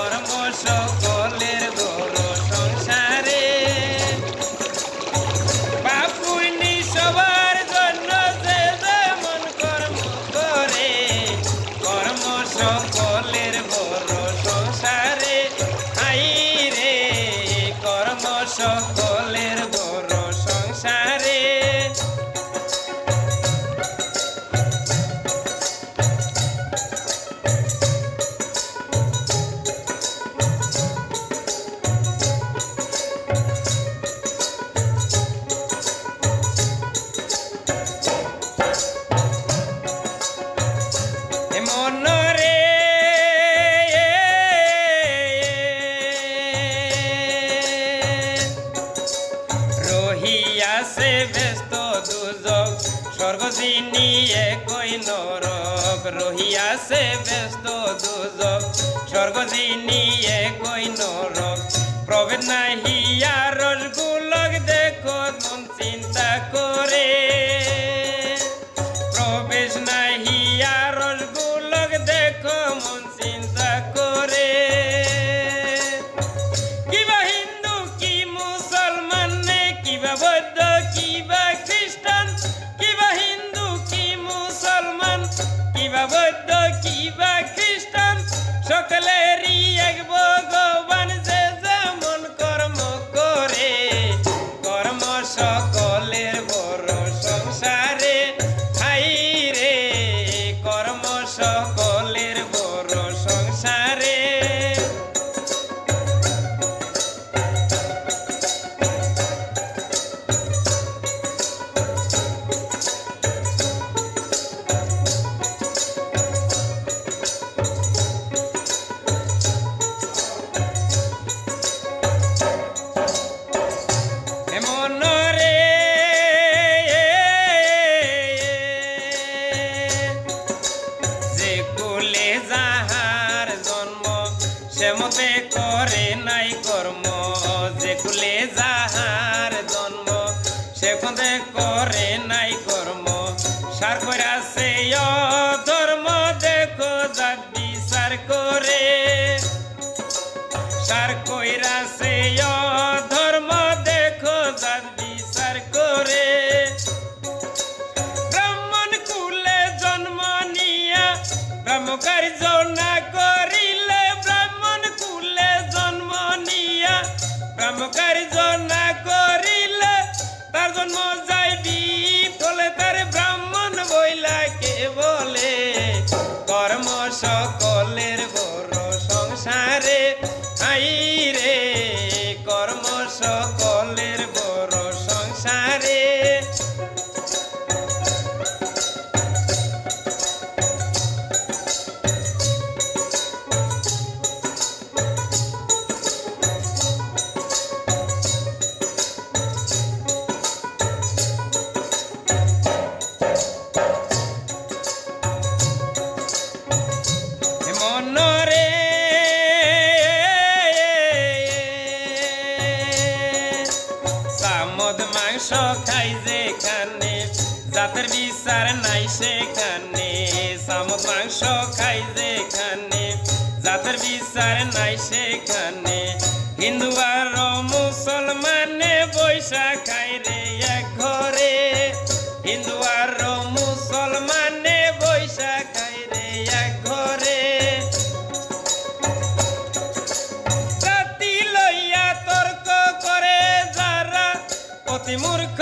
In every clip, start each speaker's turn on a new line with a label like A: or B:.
A: I'm more so. নিয়ে কই নরক? রহিয়াছে ব্যস্ত দুজক। স্বর্গ নিয়ে কই নরক? প্রভেদ নাহিয়া রসগুলক দেখো, মন চিন্তা করে। সকলে বেকদে করে নাই। সখাই যেখানে, জাতের বিচার নাই সেখানে শামুক মাংস খাই যেখানে, জাতের বিচার নাই সেখানে। হিন্দু আর মুসলমানে বৈশা খাই রে এক ঘরে, হিন্দু আর ಅತಿ ಮೂರ್ಖ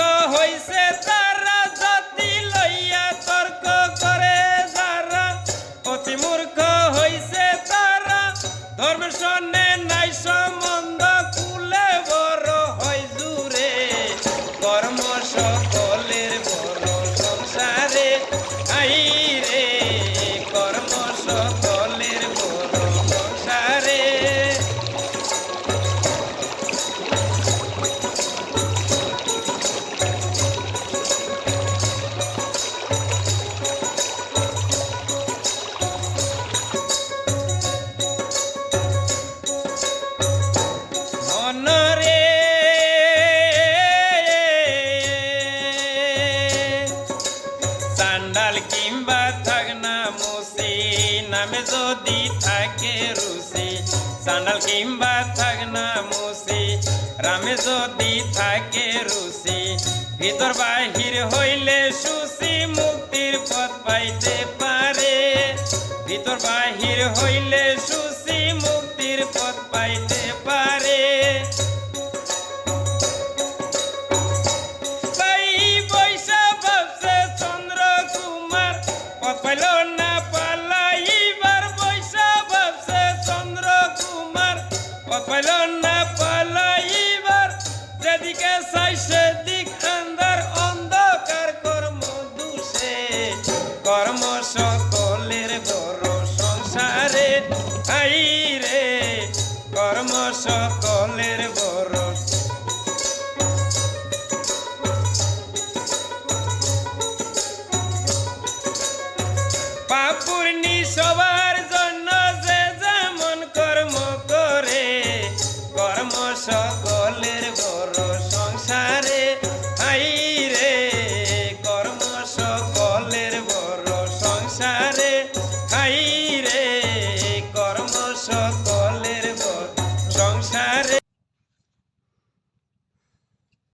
A: গ্রামে যদি থাকে রুসি সান্ডাল কিংবা থাক না মুসি। রামে যদি থাকে রুসি ভিতর বাহির হইলে সুসি মুক্তির পথ পাইতে পারে। ভিতর বাহির হইলে সুসি সকল